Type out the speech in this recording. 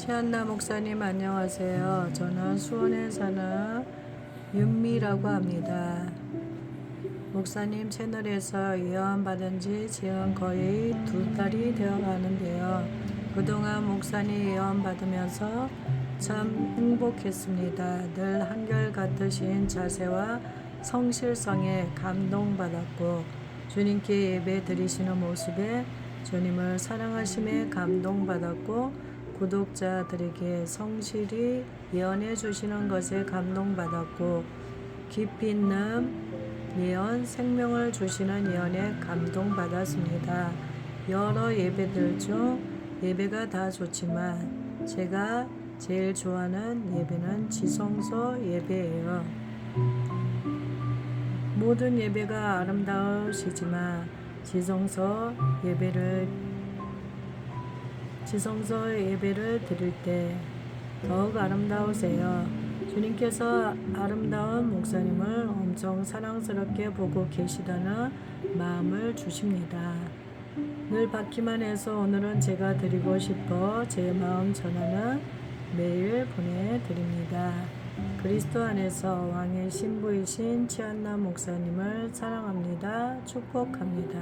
최한나 목사님 안녕하세요. 저는 수원에 사는 윤미라고 합니다. 목사님 채널에서 예언 받은 지 지금 거의 두 달이 되어 가는데요. 그동안 목사님 예언 받으면서 참 행복했습니다. 늘 한결같으신 자세와 성실성에 감동받았고 주님께 예배 드리시는 모습에 주님을 사랑하심에 감동받았고 구독자들에게 성실히 예언해 주시는 것에 감동받았고 깊이 있는 예언 생명을 주시는 예언에 감동받았습니다. 여러 예배들 중 예배가 다 좋지만 제가 제일 좋아하는 예배는 지성소 예배예요. 모든 예배가 아름다우시지만 지성소 예배를 지성소 예배를 드릴 때 더욱 아름다우세요. 주님께서 아름다운 목사님을 엄청 사랑스럽게 보고 계시다는 마음을 주십니다. 늘 받기만 해서 오늘은 제가 드리고 싶어 제 마음 전하는 메일 보내드립니다. 그리스도 안에서 왕의 신부이신 치안나 목사님을 사랑합니다. 축복합니다.